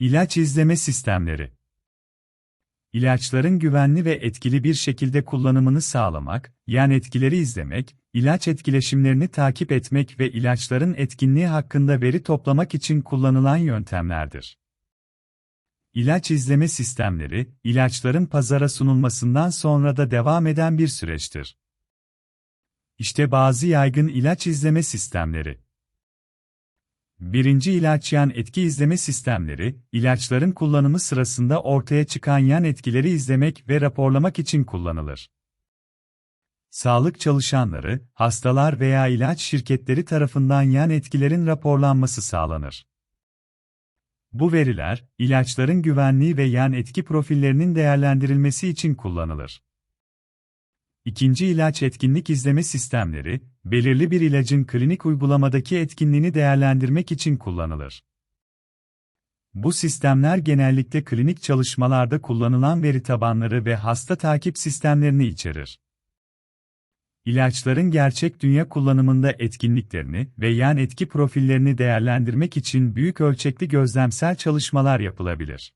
İlaç izleme sistemleri İlaçların güvenli ve etkili bir şekilde kullanımını sağlamak, yan etkileri izlemek, ilaç etkileşimlerini takip etmek ve ilaçların etkinliği hakkında veri toplamak için kullanılan yöntemlerdir. İlaç izleme sistemleri, ilaçların pazara sunulmasından sonra da devam eden bir süreçtir. İşte bazı yaygın ilaç izleme sistemleri. Birinci ilaç yan etki izleme sistemleri, ilaçların kullanımı sırasında ortaya çıkan yan etkileri izlemek ve raporlamak için kullanılır. Sağlık çalışanları, hastalar veya ilaç şirketleri tarafından yan etkilerin raporlanması sağlanır. Bu veriler, ilaçların güvenliği ve yan etki profillerinin değerlendirilmesi için kullanılır. İkinci ilaç etkinlik izleme sistemleri, belirli bir ilacın klinik uygulamadaki etkinliğini değerlendirmek için kullanılır. Bu sistemler genellikle klinik çalışmalarda kullanılan veri tabanları ve hasta takip sistemlerini içerir. İlaçların gerçek dünya kullanımında etkinliklerini ve yan etki profillerini değerlendirmek için büyük ölçekli gözlemsel çalışmalar yapılabilir.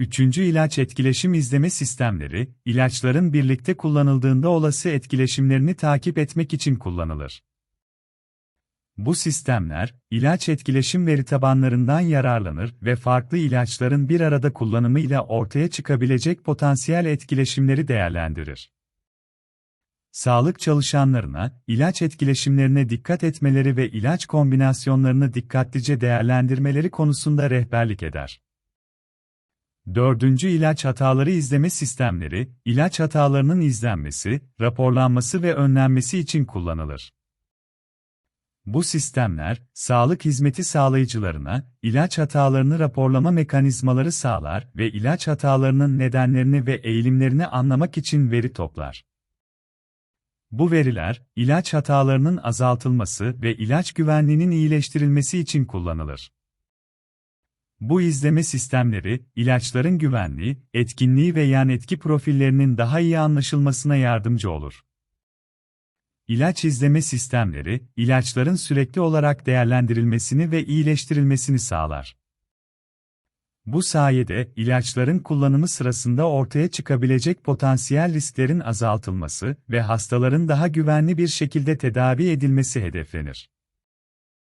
Üçüncü ilaç etkileşim izleme sistemleri, ilaçların birlikte kullanıldığında olası etkileşimlerini takip etmek için kullanılır. Bu sistemler, ilaç etkileşim veri tabanlarından yararlanır ve farklı ilaçların bir arada kullanımı ile ortaya çıkabilecek potansiyel etkileşimleri değerlendirir. Sağlık çalışanlarına, ilaç etkileşimlerine dikkat etmeleri ve ilaç kombinasyonlarını dikkatlice değerlendirmeleri konusunda rehberlik eder. Dördüncü ilaç hataları izleme sistemleri, ilaç hatalarının izlenmesi, raporlanması ve önlenmesi için kullanılır. Bu sistemler, sağlık hizmeti sağlayıcılarına, ilaç hatalarını raporlama mekanizmaları sağlar ve ilaç hatalarının nedenlerini ve eğilimlerini anlamak için veri toplar. Bu veriler, ilaç hatalarının azaltılması ve ilaç güvenliğinin iyileştirilmesi için kullanılır. Bu izleme sistemleri, ilaçların güvenliği, etkinliği ve yan etki profillerinin daha iyi anlaşılmasına yardımcı olur. İlaç izleme sistemleri, ilaçların sürekli olarak değerlendirilmesini ve iyileştirilmesini sağlar. Bu sayede ilaçların kullanımı sırasında ortaya çıkabilecek potansiyel risklerin azaltılması ve hastaların daha güvenli bir şekilde tedavi edilmesi hedeflenir.